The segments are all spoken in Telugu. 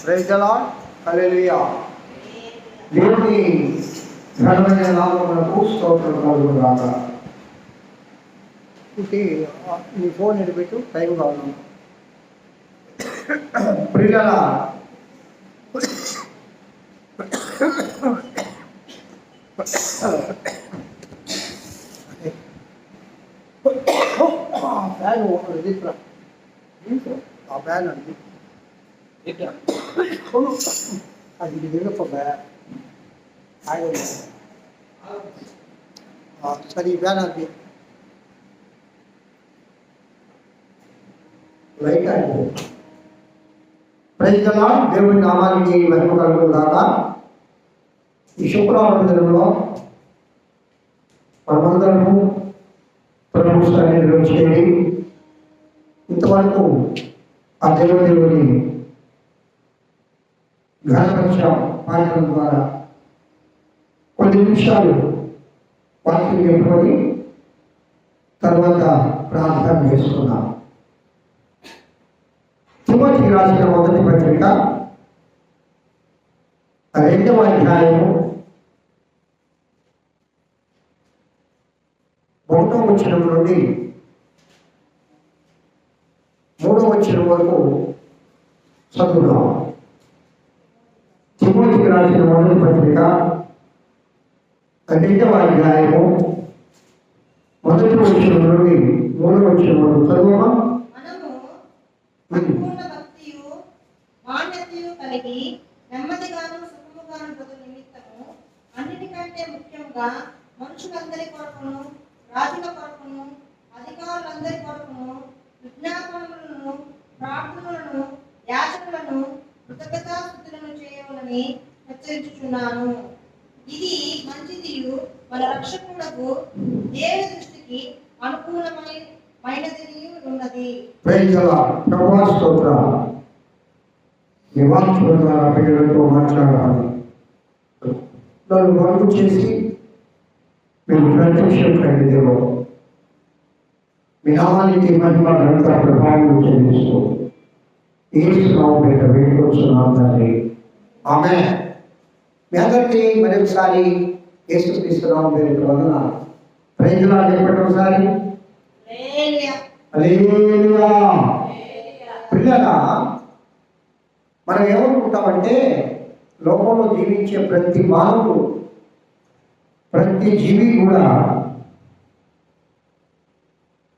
ప్రైజలా హల్లెలూయా దేవుని ఘనమైన నామమునకు స్తోత్రం కలుగు రాక ఇది నీ ఫోన్ ఎడిపెట్టు టైం కావాలి. ప్రియుల ఫ్యాన్ అది ఆ ఫ్యాన్ అది అది దిగప్ప సరే ఈ ఫ్యాన్ అది లైట్ అండి ప్రజల దేవుని నామానికి మహిమ కలుగు దాకా ఈ శుక్రవారం దినంలో మనమందరము ప్రభు సన్నిధిలో చేరి ఇంతవరకు ఆ దేవుని దేవుని ఘనపక్షం పాఠం ద్వారా. కొన్ని నిమిషాలు వాక్యం చెప్పుకొని తర్వాత ప్రార్థన చేసుకున్నాం తిమోతికి రాసిన మొదటి పత్రిక రెండవ అధ్యాయము ఒకటో వచ్చిన నుండి మూడో వచ్చిన వరకు చదువుదాం. తిమోతికి రాసిన మొదటి పత్రిక రెండవ అధ్యాయము మొదటి వచ్చిన నుండి మూడవ వచ్చిన వరకు చదువుమా కలిగి నెమ్మదిగాను సుఖముగాను నిమిత్తము అన్నిటికంటే ముఖ్యంగా మనుషులందరి కొరకును రాజుల కొరకును అధికారులందరి కొరకును విజ్ఞాపనలను ప్రార్థనలను యాచకులను కృతజ్ఞతాస్థుతులను చేయవలని హెచ్చరించుచున్నాను. ఇది మంచిదియు మన రక్షకులకు దేవుని దృష్టికి అనుకూలమైనది ఉన్నది. ప్రభా స్తోత్ర. పిల్లలతో మాట్లాడాలి. నన్ను బాగు చేసి మీరు ప్రత్యక్షం దేవో మీ నామానికి మహిమ ప్రభావం చెందిస్తూ ఏసునామం పేట వేడుకొచ్చున్నాం తండ్రి ఆమె మీ అందరికీ మరొకసారి పేరు వలన ప్రేజలా చెప్పండి ఒకసారి. హల్లెలూయా. హల్లెలూయా. పిల్లలా మనం ఏమనుకుంటామంటే లోకంలో జీవించే ప్రతి మానవుడు ప్రతి జీవి కూడా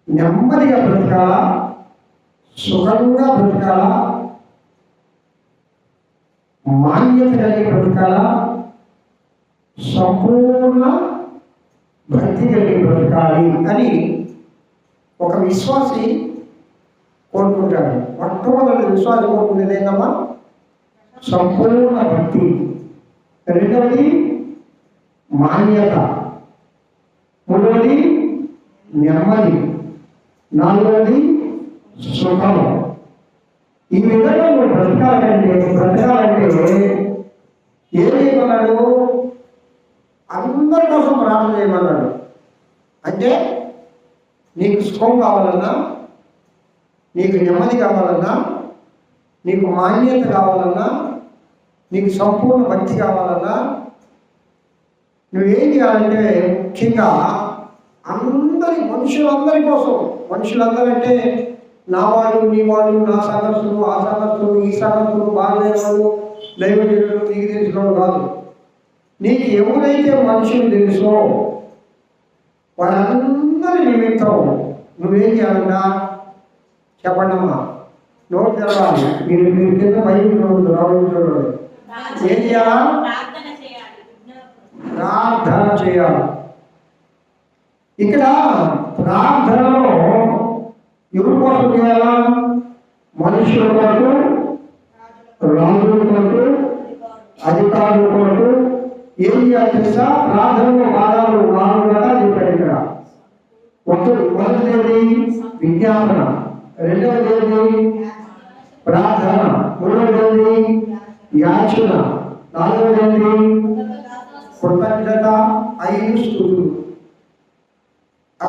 నెమ్మదిగా బ్రతకాలా? సుఖంగా బ్రతకాలా? మాన్యత కలిగి బ్రతకాలా? సంపూర్ణ భక్తి కలిగి బ్రతకాలి అని ఒక విశ్వాసి కోరుకుంటాడు. మొట్టమొదటి విశ్వాసం కోరుకునేది ఏంటమ్మా సంపూర్ణ భక్తి. రెండవది మాన్యత. మూడవది నెమ్మది. నాలుగవది సుఖము. ఈ విధంగా నువ్వు బ్రతకాలంటే బ్రతకాలంటే ఏం చేయమన్నాడు అందరి కోసం ప్రార్థన చేయమన్నాడు. అంటే నీకు సుఖం కావాలన్నా నీకు నెమ్మది కావాలన్నా నీకు మాన్యత కావాలన్నా నీకు సంపూర్ణ భక్తి కావాలన్నా నువ్వేం చేయాలంటే ముఖ్యంగా అందరి మనుషులందరి కోసం మనుషులందరంటే నా వాళ్ళు నీ వాళ్ళు నా సంగతులు ఆ సంగతులు ఈ బాగలేని వాళ్ళు దైవజనులు నీకు తెలిసిన కాదు. నీకు ఎవరైతే మనుషులు తెలుసో వాళ్ళందరి నిమిత్తం నువ్వేం చేయాలన్నా చెప్పండి అమ్మా. నోట్ తెరవాలి. మీరు మీరు కింద బయట రావడం ఏం చేయాలా. ప్రార్థన చేయాలి. ఇక్కడ ప్రార్థనలో ఎవరి కేవలం మనుషుల కొరకు రాజుల కొరకు అధికారుల కొరకు ఏం చేయాలి తెలుసా? ప్రార్థనలో భాగాలు నాలుగు చెప్పాడు ఇక్కడ. ఒకటి మొదటిది విజ్ఞాపన. రెండవది ప్రార్థన. మూడవది యాచన. నాలుగవది కృతజ్ఞత ఐదు స్థుతులు.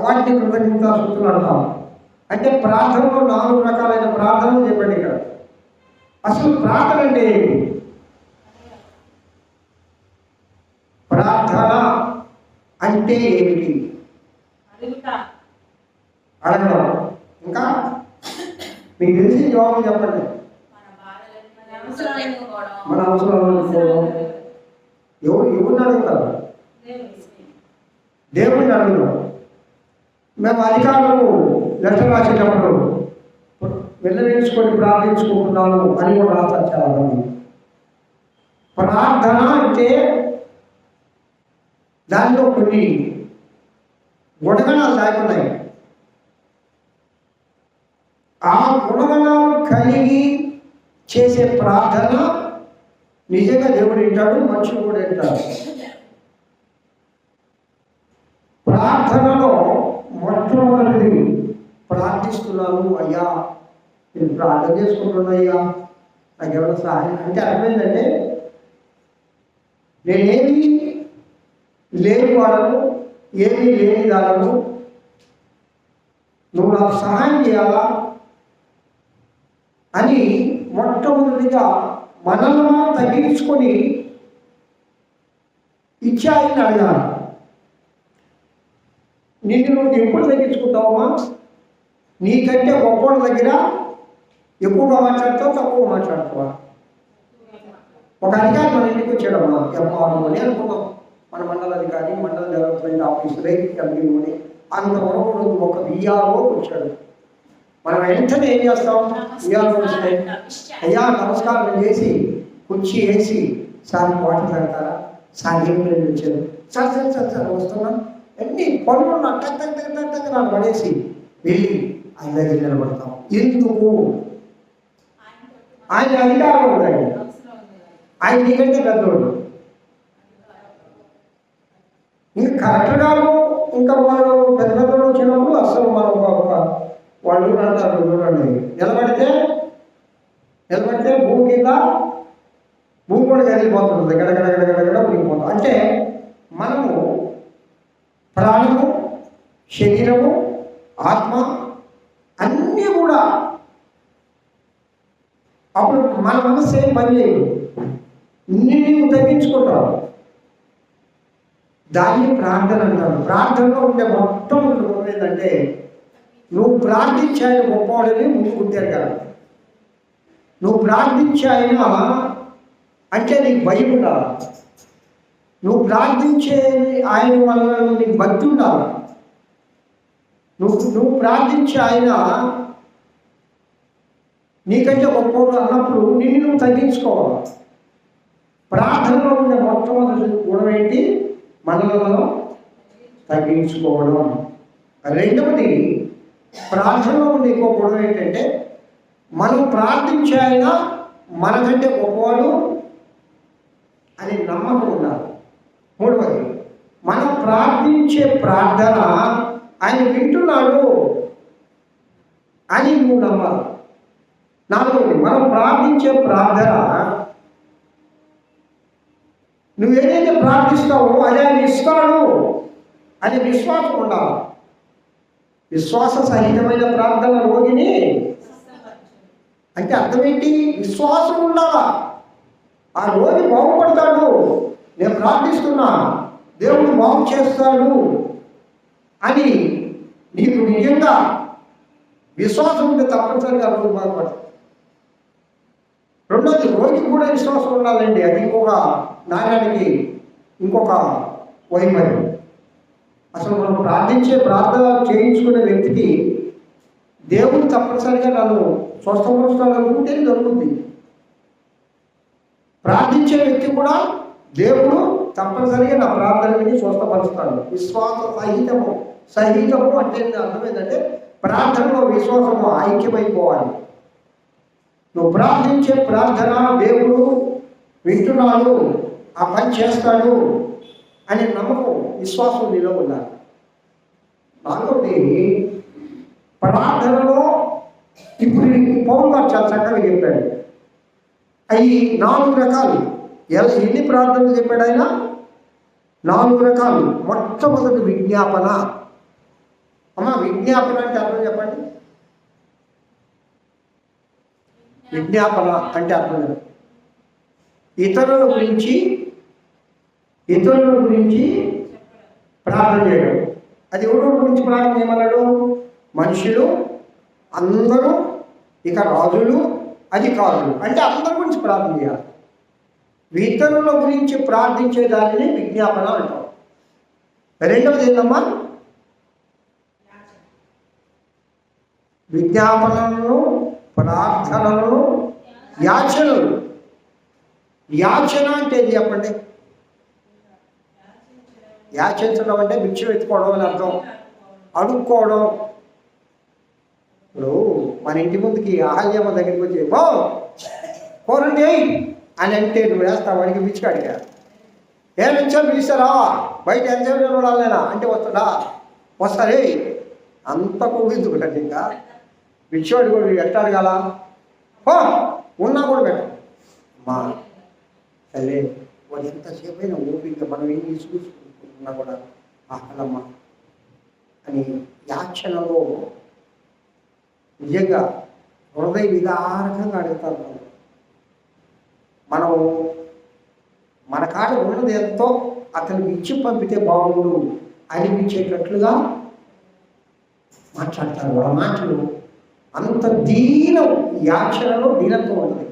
వాటిని కృతజ్ఞత స్థుతులు అంటాం. అంటే ప్రార్థనలో నాలుగు రకాలైన ప్రార్థనలు చెప్పండి ఇక్కడ. అసలు ప్రార్థన అంటే ఏంటి? ప్రార్థన అంటే ఏమిటి? అడగడం. ఇంకా? మీకు తెలిసి జవాబు చెప్పండి. మన అనుకోవడం ఎవరు ఎవరిని అడుగుతారు. దేవుడిని. అడుగుతాం మేము అధికారులకు లెటర్ రాసేటప్పుడు వెళ్ళవేసుకొని ప్రార్థించుకుంటున్నాను అని కూడా రాస్తారు చాలా ప్రార్థన అంటే దానిలో కొన్ని గుణగణాలు దాగి ఆ గుణగణాలు కలిగి చేసే ప్రార్థన నిజంగా దేవుడు వింటాడు మనుషులు కూడా వింటాడు అయ్యా నేను ప్రార్థన చేసుకుంటున్నా అయ్యా. నాకు ఎవరైనా సహాయం అంటే అర్థమైందంటే నేనేమి లేని వాళ్ళను ఏమీ లేని దానను నువ్వు నాకు సహాయం చేయాలా? అని మొట్టమొదటిగా మనల్ని మనం తగ్గించుకొని ఇచ్చాయని అడగాలి నిన్ను నువ్వు ఎప్పుడు తగ్గించుకుంటావమ్మా? నీకంటే గొప్పవాళ్ళ దగ్గర ఎక్కువగా మాట్లాడతావు తక్కువ మాట్లాడతావా ఒక అధికారి మన ఇంటికి వచ్చాడమ్మా ఎంఆర్ఓ అని అనుకున్నాం. మన మండల అధికారి మండల డెవలప్మెంట్ ఆఫీసర్ డబ్ల్యూ అని అంతవరకు ఒక విఆర్ఓ వచ్చాడు. మనం వెంటనే ఏం చేస్తాం? విఆర్ఓ వస్తే అయ్యా నమస్కారం చేసి కుర్చీ వేసి సార్ వాటర్ తాగుతారా సార్ ఏం లేదు వచ్చారు సార్ సార్ సార్ సార్ వస్తున్నాం. అన్ని పనులు నా టక్ టక్ టక్ టక్ నాకు పడేసి వెళ్ళి ఆయన దగ్గర నిలబడతాం. ఎందుకు? ఆయన అధికారం ఉంది ఆయన. నీకంటే పెద్దోడు. ఇంకా కరెక్ట్గాను ఇంకా వాళ్ళు పెద్ద పెద్దోడు వచ్చినప్పుడు అసలు మనం ఒక వాళ్ళు అంటారు? చూడండి నిలబడితే నిలబడితే భూమి కింద భూమి కూడా కదిలిపోతుంది. గడగడ గడగడ ఉడికిపోతుంది అంటే మనము ప్రాణము శరీరము ఆత్మ అన్నీ కూడా అప్పుడు మన మనసు ఏం పని చేయదు. నీవు తగ్గించుకుంటావు. దాన్ని ప్రార్థన అంటారు. ప్రార్థనలో ఉండే మొత్తం ఏంటంటే నువ్వు ప్రార్థించాయని ఆయన గొప్పవాడని ముందు కదా. నువ్వు ప్రార్థించే ఆయన అంటే నీకు భయం ఉండాలి. నువ్వు ప్రార్థించే ఆయన వల్ల నీకు భక్తి ఉండాలి. నువ్వు నువ్వు ప్రార్థించే ఆయన నీకంటే గొప్పవాడు అన్నప్పుడు నిన్ను నువ్వు తగ్గించుకోవాలి. ప్రార్థనలో ఉండే మొట్టమొదటి గుణం ఏంటి? మనలను మనం తగ్గించుకోవడం. రెండవది ప్రార్థనలో ఉండే ఎక్కువ గుణం ఏంటంటే మనం ప్రార్థించే ఆయన మనకంటే గొప్పవాడు అని నమ్మకం ఉండాలి. మూడవది మనం ప్రార్థించే ప్రార్థన ఆయన వింటున్నాడు అని నువ్వు నమ్మాలి. నాలుగవది మనం ప్రార్థించే ప్రార్థన. నువ్వు ఏదైతే ప్రార్థిస్తావో అది ఆయన ఇస్తాడు అని విశ్వాసం ఉండాలి. విశ్వాస సహితమైన ప్రార్థన రోగిని అంటే అర్థం విశ్వాసం ఉండాలా? ఆ రోగి బాగుపడతాడు. నేను ప్రార్థిస్తున్నా. దేవుడు బాగు చేస్తాడు. అని నీకు నిజంగా విశ్వాసం ఉంటే తప్పనిసరిగా రోజు బాగుపడదు రెండోది రోగికి కూడా విశ్వాసం ఉండాలండి. అది ఇంకొక నాణ్యానికి ఇంకొక వైమర్యం అసలు మనం ప్రార్థించే ప్రార్థన చేయించుకునే వ్యక్తికి దేవుడు తప్పనిసరిగా నన్ను స్వస్థపరుస్తాడు అనుకుంటే జరుగుతుంది ప్రార్థించే వ్యక్తి కూడా దేవుడు తప్పనిసరిగా నా ప్రార్థన విని స్వస్థపరుస్తాడు. విశ్వాస సహితము. సహితము అంటే అర్థం ఏంటంటే ప్రార్థనలో విశ్వాసము ఐక్యమైపోవాలి. నువ్వు ప్రార్థించే ప్రార్థన దేవుడు వింటున్నాడు ఆ పని చేస్తాడు అనే నమ్మకం విశ్వాసం నీలో ఉండాలి. నాలుగోది ప్రార్థనలో ఇప్పుడు పౌరులు గారు చాలా చక్కగా చెప్పాడు. అవి నాలుగు రకాలు. ఎలా ఎన్ని ప్రార్థనలు చెప్పాడు ఆయన? నాలుగు రకాలు. మొట్టమొదటి విజ్ఞాపన. అమ్మ విజ్ఞాపన అంటే అర్థం చెప్పండి. విజ్ఞాపన అంటే అర్థం లేదు. ఇతరుల గురించి ఇతరుల గురించి ప్రార్థన చేయడం. అది ఎవరి గురించి ప్రార్థన చేయమన్నాడు? మనుషులు అందరూ ఇక రాజులు అధికారులు. అంటే అందరి గురించి ప్రార్థన చేయాలి. ఇతరుల గురించి ప్రార్థించే దానిని విజ్ఞాపన అంటాం. రెండవది ఏంటమ్మా విజ్ఞాపనలను ప్రార్థనలను యాచనలు. యాచన అంటే ఏం చెప్పండి? యాచించడం అంటే భిక్ష ఎత్తుకోవడం అని అర్థం. అడుక్కోవడం. ఇప్పుడు మన ఇంటి ముందుకి ఆహల్యమ్మ దగ్గరికి వచ్చి ఓ కోరండి అని అంటే నువ్వు వేస్తావు వాడికి పిచ్చి అడిగా. ఏ నుంచో పిలుస్తారా బయట ఎంతసేపు నిలబడాలేనా అంటే వస్తాడా వస్తారే అంత కూగించుకుంటాడు ఇంకా. పిచ్చివాడు కూడా ఎట్లా అడగాల ఓ ఉన్నా కూడా పెట్ట. మా సరే వాడు ఎంతసేపు అయినా ఓపిక మనం ఏం చూసుకుంటున్నా కూడా ఆహలమ్మ అని యాచనలో నిజంగా హృదయ విదారకంగా అడుగుతారు మనం. మనం మన కాడ ఉన్నది ఎంతో అతనికి ఇచ్చి పంపితే బాగుండు అనిపించేటట్లుగా మాట్లాడతారు వాళ్ళ మాటలు అంత దీనం యాచనలో దీనంతో ఉంటుంది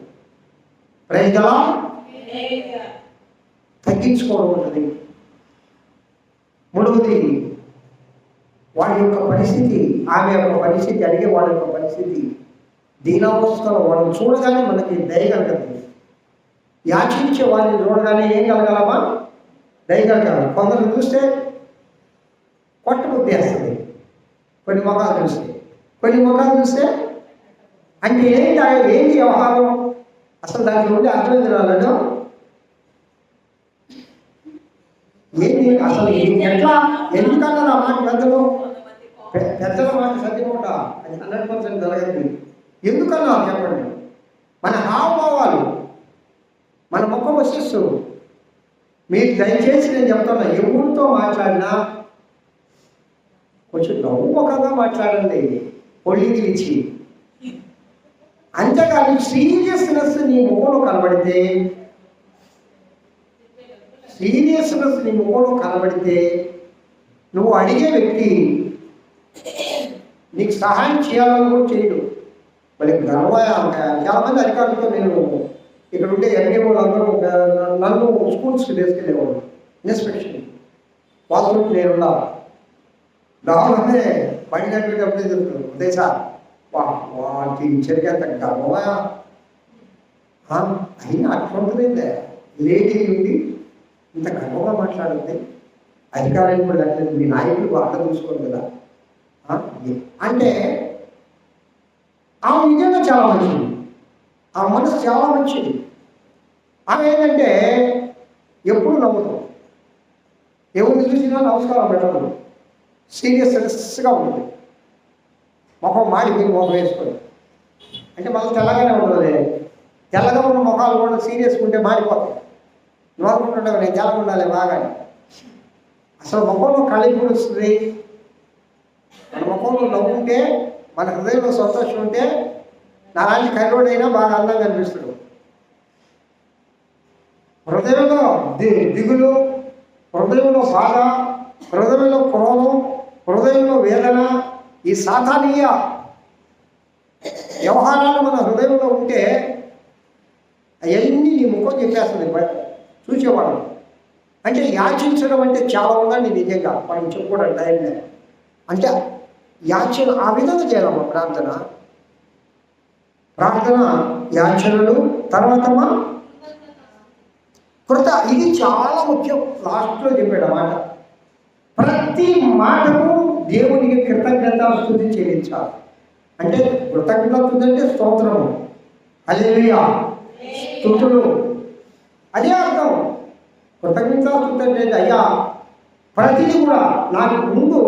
ప్రజలా తగ్గించుకోవడం ఉంటుంది మూడవది వాడి యొక్క పరిస్థితి ఆమె యొక్క పరిస్థితి అడిగే వాడి యొక్క పరిస్థితి దీనావస్థలో వాళ్ళని చూడగానే మనకి దయ కలగదు యాచించే వారిని చూడగానే ఏం కలగలమా దయ కలగాలి. కొందరు చూస్తే కొట్టబుద్ధి వేస్తుంది. కొన్ని మొక్కలు తెలుస్తుంది కొన్ని ముఖాలు చూస్తే అంటే ఏంటి ఆ- ఏంటి వ్యవహారం? అసలు దాంట్లో ఉండే అర్థమైంది తినాలను ఏంటి? అసలు ఎట్లా? ఎందుకన్నా నా మాట పెద్దలు? పెద్దల మాట సత్యమూట? అది హండ్రెడ్ పర్సెంట్ జరగదు ఎందుకన్నా చెప్పండి? మన హావభావాలు మన ముఖ వశిస్సు మీరు దయచేసి నేను చెప్తున్నా ఎవరితో మాట్లాడినా కొంచెం నవ్వు ముఖంగా మాట్లాడండి. పొడికి ఇచ్చి అంతేకాదు సీరియస్నెస్ నీ ముఖంలో కనబడితే సీరియస్నెస్ నీ ముఖంలో కనబడితే నువ్వు అడిగే వ్యక్తి నీకు సహాయం చేయాలని కూడా చేయడు. మరి గర్వ చాలామంది అధికారులతో నేను ఇక్కడ ఉండే ఎండిఓ అందరూ నన్ను స్కూల్స్కి తీసుకెళ్ళేవాడు ఇన్స్పెక్షన్. వాళ్ళతో నేను రావాలంటే బండి నడిపేటప్పుడే చెప్తాను అదే సార్. వా వాటి చెరికేంత గర్వమా అయినా అట్లుంటుందే లేడీ ఉంది ఇంత గర్వంగా మాట్లాడుతుంది. అధికారులు కూడా లేదు మీ నాయకులు అర్థం చూసుకోరు కదా. అంటే ఆమె నిజంగా చాలా మంచిది. ఆ మనసు చాలా మంచిది. ఆమె ఏంటంటే ఎప్పుడు నవ్వుతాం. ఎవరిని చూసినా నమస్కారం పెట్టకూడదు. సీరియస్నెస్గా ఉంటుంది. ముఖం మాడిపోయి ముఖం వేసుకొని అంటే మళ్ళీ తెల్లగానే ఉండదు తెల్లగా ఉన్న ముఖాలు కూడా సీరియస్గా ఉంటే మారిపోతాయి. నువ్వు అనుకుంటుంటావు నేను తెల్లగా ఉండాలి బాగా అసలు ముఖంలో కళింపు వస్తుంది మన ముఖంలో నవ్వుంటే మన హృదయంలో సంతోషం ఉంటే నాలాంటి కర్రోడైనా బాగా అందంగా అనిపిస్తాడు. హృదయంలో ది దిగులు హృదయంలో బాధ హృదయంలో క్రోధం హృదయంలో వేదన ఈ సాధానీయ వ్యవహారాలు మన హృదయంలో ఉంటే అవన్నీ నీ ముఖం చెప్పేస్తుంది. బయట చూసేవాడు అంటే యాచించడం అంటే చాలా ఉందండి నిజంగా. మనం చెప్పుకోవడం టైం లేదు. అంటే యాచన ఆ విధంగా చేయాలమ్మ ప్రార్థన. ప్రార్థన యాచనలు తర్వాత మా కృత. ఇది చాలా ముఖ్యం. లాస్ట్లో చెప్పాడు అన్నమాట ప్రతి మాటకు దేవునికి కృతజ్ఞత స్థుతి చెల్లించాలి. అంటే కృతజ్ఞత అంటే స్తోత్రము. అలేవియా స్థుతులు. అదే అర్థం. కృతజ్ఞత స్థుతి అంటే అయ్యా ప్రతిదీ కూడా నాకు ముందు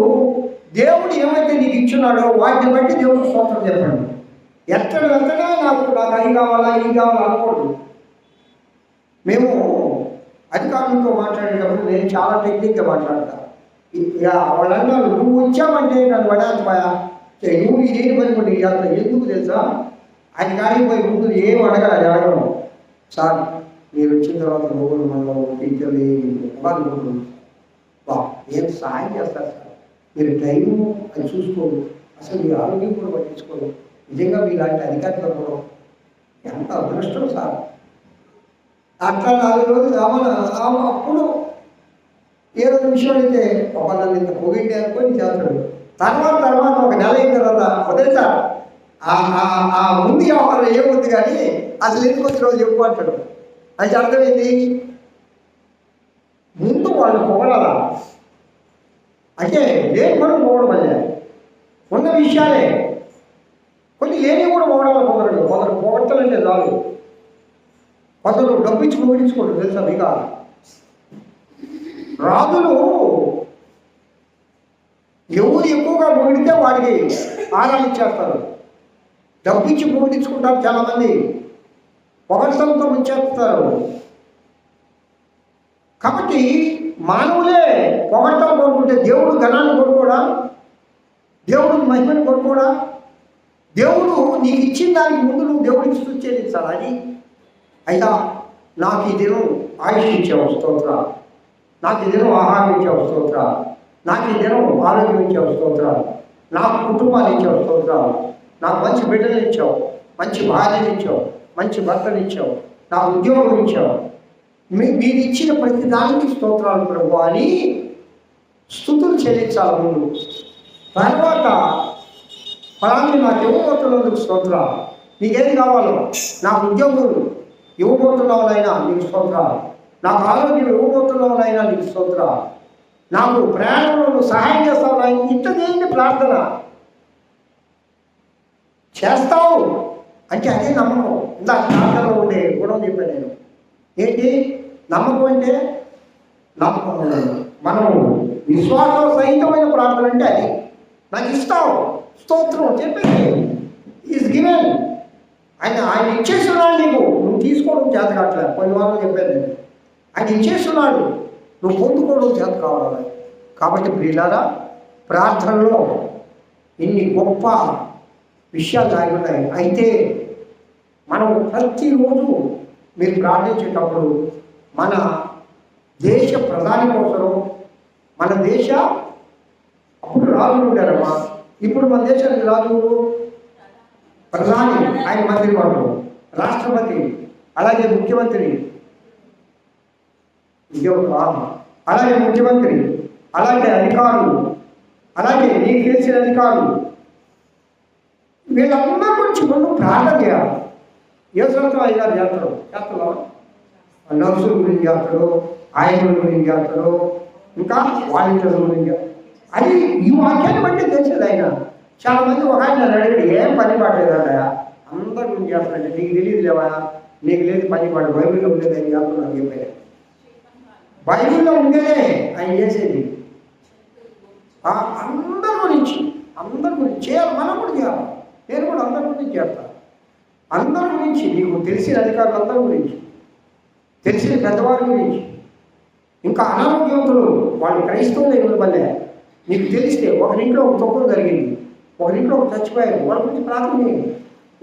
దేవుడు ఏమైతే నీకు ఇచ్చున్నాడో వాటిని బట్టి దేవుడు స్తోత్రం చెప్పండి. ఎక్కడ వెళ్తేనే నాకు నాకు అది కావాలా ఇది కావాలా అనుకోడు మేము అధికారులతో మాట్లాడేటప్పుడు నేను చాలా టెక్నిక్గా మాట్లాడతాను. వాళ్ళన్నా నువ్వు వచ్చావంటే నన్ను పడాల్సిపోయా నువ్వు ఏం పని కూడా చేస్తా ఎందుకు తెలుసా? ఆయన కాడికి పోయి ముందు ఏం అడగల? అడగడం సార్ మీరు వచ్చిన తర్వాత మొగుడు మనలో టీచర్లు ఏమి బా ఏం సహాయం చేస్తారు సార్? మీరు టైం అది చూసుకోరు అసలు మీ ఆరోగ్యం కూడా పట్టించుకోరు నిజంగా మీలాంటి అధికారులు కూడా ఎంత అదృష్టం సార్? అట్లా నాలుగు రోజులు ఆమె అప్పుడు ఏ రోజు విషయం అయితే ఒక నన్ను ఇంత పొగిడి అనుకొని చేస్తాడు. తర్వాత తర్వాత ఒక నెల అయిన తర్వాత వదిలేసా ఆ ముందు వ్యవహారం ఏముంది కానీ అసలు ఎందుకు వచ్చిన రోజు చెప్పు అంటాడు. అంటే అర్థమైంది ముందు వాళ్ళు పొగడాలా? అంటే లేని కూడా పొగడమని ఉన్న విషయాలే. కొన్ని లేని కూడా పొగడాలి పొగరడు. కొందరు పొగడతాలంటే చాలు. కొందరు డబ్బు ఇచ్చి పొగిడించుకోండి తెలుసా మీకు? రాజులు ఎవరు ఎక్కువగా పొగిడితే వాడికి ఆరాలు ఇచ్చేస్తారు. డబ్బిచ్చి పొగిడించుకుంటారు చాలామంది. పొగడ్తలతో ముంచేస్తారు. కాబట్టి మానవులే పొగడ్తలు కోరుకుంటే దేవుడు ఘనాన్ని కోరుకోడా? దేవుడు మహిమను కోరుకోడా? దేవుడు నీకు ఇచ్చిన దానికి ముందు నువ్వు దేవుడికి స్థుతి చెల్లించాలి అది? అయ్యా నాకు ఈ దినం ఆయుష్ ఇచ్చావు స్తోత్ర. నాకు ఈ దినం ఆహారం ఇచ్చావు స్తోత్ర నాకు ఈ దినం ఆరోగ్యం ఇచ్చావు స్తోత్ర నాకు కుటుంబాన్ని ఇచ్చావు స్తోత్ర నాకు మంచి బిడ్డలు ఇచ్చావు. మంచి భార్యను ఇచ్చావు. మంచి భర్తను ఇచ్చావు. నాకు ఉద్యోగం ఇచ్చావు. మీ మీరు ఇచ్చిన ప్రతి దానికి స్తోత్రాలు ప్రభు అని స్థుతులు చెల్లించాలి ముందు. తర్వాత ఫలాన్ని నాకు ఇవ్వబోతున్నందుకు స్తోత్రాలు. నీకేది కావాలో నాకు ఉద్యోగులు ఇవ్వబోతున్నావు నాయనా నీకు స్తోత్రాలు. నాకు ఆరోగ్యం ఇవ్వబోతున్నావు నాయన నీకు స్తోత్ర. నాకు ప్రయాణంలో నువ్వు సహాయం చేస్తావు నాయన ఇంత దేని ప్రార్థన. చేస్తావు అంటే అదే నమ్మకం. ఇందా ప్రార్థనలో ఉండే గుణం చెప్పాను నేను. ఏంటి? నమ్మకం అంటే నమ్మకం మనం విశ్వాసం సహితమైన ప్రార్థన అంటే అది. నాకు ఇస్తావు స్తోత్రం చెప్పేది. ఈజ్ గివెన్ ఆయన ఆయన ఇచ్చేస్తున్నాడు నీకు. నువ్వు తీసుకోవడం చేత కావట్లేదు కొన్ని వారం చెప్పాను నేను. ఆయన ఇచ్చేస్తున్నాడు నువ్వు పొందుకోవడం చేత కావాలి కాబట్టి ప్రియులారా ప్రార్థనలో ఇన్ని గొప్ప విషయాలు దాగి ఉన్నాయి. అయితే మనం ప్రతిరోజు మీరు ప్రార్థించేటప్పుడు మన దేశ ప్రధాని కోసం మన దేశ అప్పుడు రాజులు ఉండారమ్మా ఇప్పుడు మన దేశానికి రాజు ప్రధాని ఆయన మంత్రి వాళ్ళు రాష్ట్రపతి అలాగే ముఖ్యమంత్రి. ఉద్యోగ అలాగే ముఖ్యమంత్రి అలాగే అధికారులు అలాగే నీకు తెలిసిన అధికారులు వీళ్ళందరి గురించి ముందు ప్రార్థన చేయాలి. ఏ సంవత్సరం అయ్యారు చేస్తారు చేస్తారా నర్సుల గురించి చేస్తాడు ఆయన గురించి చేస్తాడు ఇంకా వాలంటీర్ల గురించి అది ఈ వాక్యాన్ని బట్టి తెలిసేది ఆయన. చాలా మంది ఒక ఆయన అడిగాడు ఏం పని పడలేదంట అందరి గురించి చేస్తాడంటే నీకు తెలియదు లేవా? నీకు లేదు పని పడ బైబిల్లో ఉండేది అని చేస్తున్నాను చెప్పాను బైబిల్లో ఉండేదే ఆయన చేసేది. అందరి గురించి అందరి గురించి చేయాలి మనం కూడా చేయాలి. నేను కూడా అందరి గురించి చేస్తాను అందరి గురించి నీకు తెలిసిన అధికారులు అందరి గురించి తెలిసిన పెద్దవారి గురించి ఇంకా అనారోగ్యవంతులు వాళ్ళు క్రైస్తవులు ఇవ్వడం నీకు తెలిస్తే ఒకరింట్లో ఒక తొక్కలు జరిగింది. ఒకరింట్లో ఒక చచ్చిపోయారు. వాళ్ళ గురించి ప్రార్థన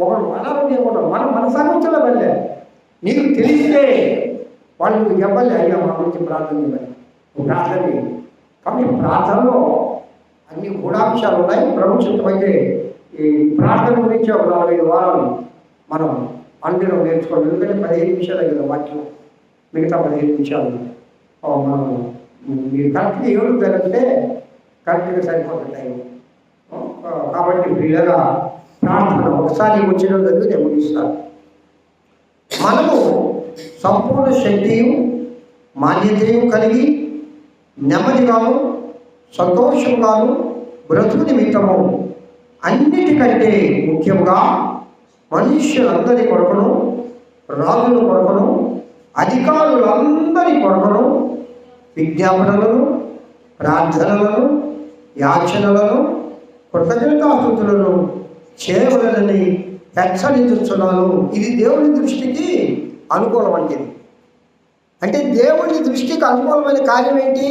ఒకరు అనారోగ్యం కూడా మన మన సంగతుల వల్లే నీకు తెలిస్తే వాళ్ళు నువ్వు చెప్పాలి అయ్యా మా గురించి ప్రార్థన చేయమని. ప్రార్థన కాబట్టి ప్రార్థనలో అన్ని గూఢాంశాలు ఉన్నాయి. ప్రభు ఈ ప్రార్థన గురించి ఒక నాలుగైదు వారాలు మనం అందరం నేర్చుకోవాలి. ఎందుకంటే పదిహేను నిమిషాలే కదా వాక్యం. మిగతా పదిహేను నిమిషాలు మనం మీరు కరెక్ట్గా ఏడు జరిగితే కరెక్ట్గా సరిపోతుంది టైం. కాబట్టి వీళ్ళగా ప్రార్థన ఒకసారి వచ్చిన దగ్గర నేను ముగిస్తాను మనము సంపూర్ణ శక్తియు మాన్యతయు కలిగి నెమ్మదిగాను సంతోషంగాను బ్రతుకు నిమిత్తము. అన్నిటికంటే ముఖ్యంగా మనుష్యులందరి కొరకును రాజుల కొరకును అధికారులందరి కొరకును విజ్ఞాపనలను ప్రార్థనలను యాచనలను కృతజ్ఞతాస్థుతులను చేయవలనని హెచ్చరించున్నాను ఇది దేవుని దృష్టికి అనుకూలం అంటే అంటే దేవుని దృష్టికి అనుకూలమైన కార్యం ఏంటి?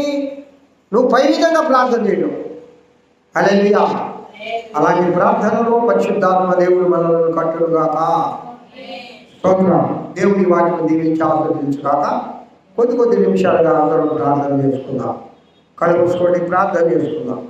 నువ్వు పై విధంగా ప్రార్థన చేయడం అలెలుయా అలాంటి ప్రార్థనలో పరిశుద్ధాత్మ దేవుడు మనల్ని కట్టుడుగాక స్తోత్రం. దేవుడి వాటిని దీవించి ఆస్వాదించుగాక కొద్ది కొద్ది నిమిషాలుగా అందరం ప్రార్థన చేసుకుందాం. కళ్ళు మూసుకోండి ప్రార్థన చేసుకుందాం.